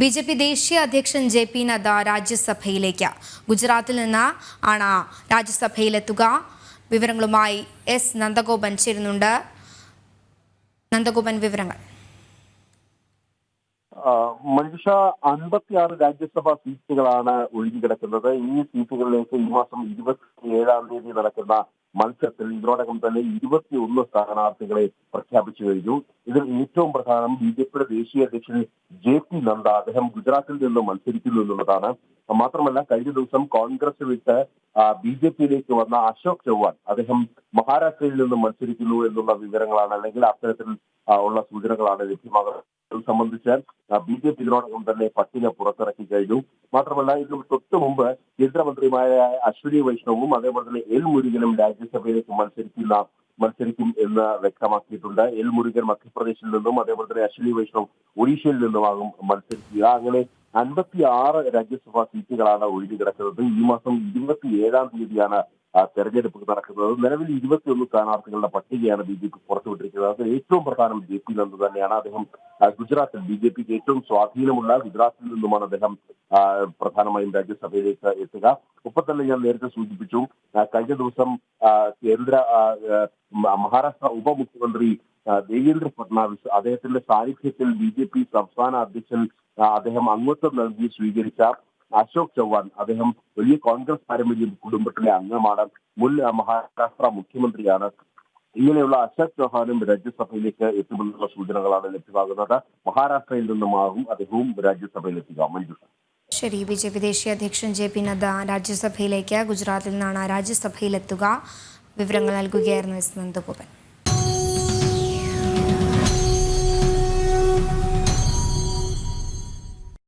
B J P ദേശീയ അധ്യക്ഷൻ J P Nadda രാജ്യസഭയിലേക്ക്. ഗുജറാത്തിൽ നിന്ന് ആണ് രാജ്യസഭയിലെത്തുക. വിവരങ്ങളുമായി എസ് നന്ദഗോപൻ ചേരുന്നുണ്ട്. നന്ദഗോപൻ വിവരങ്ങൾ. മനുഷ്യ അൻപത്തിയാറ് രാജ്യസഭാ സീറ്റുകളാണ് ഒഴിഞ്ഞു കിടക്കുന്നത് ഈ സീറ്റുകളിലേക്ക് ഈ മാസം ഇരുപത്തി ഏഴാം തീയതി നടക്കുന്ന മത്സരത്തിൽ ഇതിനോടകം തന്നെ ഇരുപത്തിയൊന്ന് സ്ഥാനാർത്ഥികളെ പ്രഖ്യാപിച്ചു കഴിഞ്ഞു. ഇതിൽ ഏറ്റവും പ്രധാനം ബി ജെ പിയുടെ ദേശീയ അധ്യക്ഷൻ ജെ പി നദ്ദ അദ്ദേഹം ഗുജറാത്തിൽ നിന്ന് മത്സരിക്കുന്നു എന്നുള്ളതാണ്. മാത്രമല്ല കഴിഞ്ഞ ദിവസം കോൺഗ്രസ് വിട്ട് ബി ജെ പിയിലേക്ക് വന്ന അശോക് ചൗഹാൻ അദ്ദേഹം മഹാരാഷ്ട്രയിൽ നിന്ന് മത്സരിക്കുന്നു എന്നുള്ള വിവരങ്ങളാണ് അല്ലെങ്കിൽ അത്തരത്തിൽ ഉള്ള സൂചനകളാണ് ലഭ്യമാകുന്നത്. സംബന്ധിച്ച് ബി ജെ പി ഇതിനോടകം തന്നെ പട്ടിക പുറത്തിറക്കി കഴിഞ്ഞു. മാത്രമല്ല ഇതിന് തൊട്ട് മുമ്പ് കേന്ദ്രമന്ത്രിമാരായ അശ്വിനി വൈഷ്ണവും അതേപോലെ തന്നെ എൽ മുരുകനും രാജ്യസഭയിലേക്ക് മത്സരിക്കുന്ന മത്സരിക്കും എന്ന് വ്യക്തമാക്കിയിട്ടുണ്ട്. എൽ മുരുകൻ മധ്യപ്രദേശിൽ നിന്നും അതേപോലെ തന്നെ അശ്വിനി വൈഷ്ണവ് ഒഡീഷയിൽ നിന്നുമാകും മത്സരിക്കുക. അങ്ങനെ അൻപത്തി ആറ് രാജ്യസഭാ സീറ്റുകളാണ് ഒഴിഞ്ഞു കിടക്കുന്നത്. ഈ മാസം ഇരുപത്തി ഏഴാം തീയതിയാണ് തെരഞ്ഞെടുപ്പ് നടക്കുന്നത്. നിലവിൽ ഇരുപത്തിയൊന്ന് സ്ഥാനാർത്ഥികളുടെ പട്ടികയാണ് ബി ജെ പി പുറത്തുവിട്ടിരിക്കുന്നത്. അത് ഏറ്റവും പ്രധാനം ജെ പി നന്ദ തന്നെയാണ്. അദ്ദേഹം ഗുജറാത്തിൽ ബി ജെ പിക്ക് ഏറ്റവും സ്വാധീനമുള്ള ഗുജറാത്തിൽ നിന്നുമാണ് അദ്ദേഹം പ്രധാനമായും രാജ്യസഭയിലേക്ക് എത്തുക. ഒപ്പം തന്നെ ഞാൻ നേരത്തെ സൂചിപ്പിച്ചു കഴിഞ്ഞ ദിവസം കേന്ദ്ര മഹാരാഷ്ട്ര ഉപമുഖ്യമന്ത്രി ദേവേന്ദ്ര ഫഡ്നാവിസ് അദ്ദേഹത്തിന്റെ സാന്നിധ്യത്തിൽ ബി ജെ പി സംസ്ഥാന അധ്യക്ഷൻ അദ്ദേഹം അംഗത്വം നൽകി സ്വീകരിച്ച അശോക് ചൗഹാൻ അദ്ദേഹം വലിയ കോൺഗ്രസ് പാരമ്പര്യ കുടുംബത്തിലെ അംഗമാണ്. മുൻ മഹാരാഷ്ട്ര മുഖ്യമന്ത്രിയാണ്. ഇങ്ങനെയുള്ള അശോക് ചൗഹാനും രാജ്യസഭയിലേക്ക് എത്തുമെന്നുള്ള സൂചനകളാണ് ലഭ്യമാകുന്നത്. മഹാരാഷ്ട്രയിൽ നിന്നുമാകും അദ്ദേഹവും രാജ്യസഭയിലെത്തുക. മഞ്ജുഷ. ശരി ബി ജെ പി ദേശീയ അധ്യക്ഷൻ ജെ പി നദ്ദ രാജ്യസഭയിലേക്ക്. ഗുജറാത്തിൽ നിന്നാണ് രാജ്യസഭയിലെത്തുക. വിവരങ്ങൾ നൽകുകയായിരുന്നു എസ് നന്ദഗോപൻ.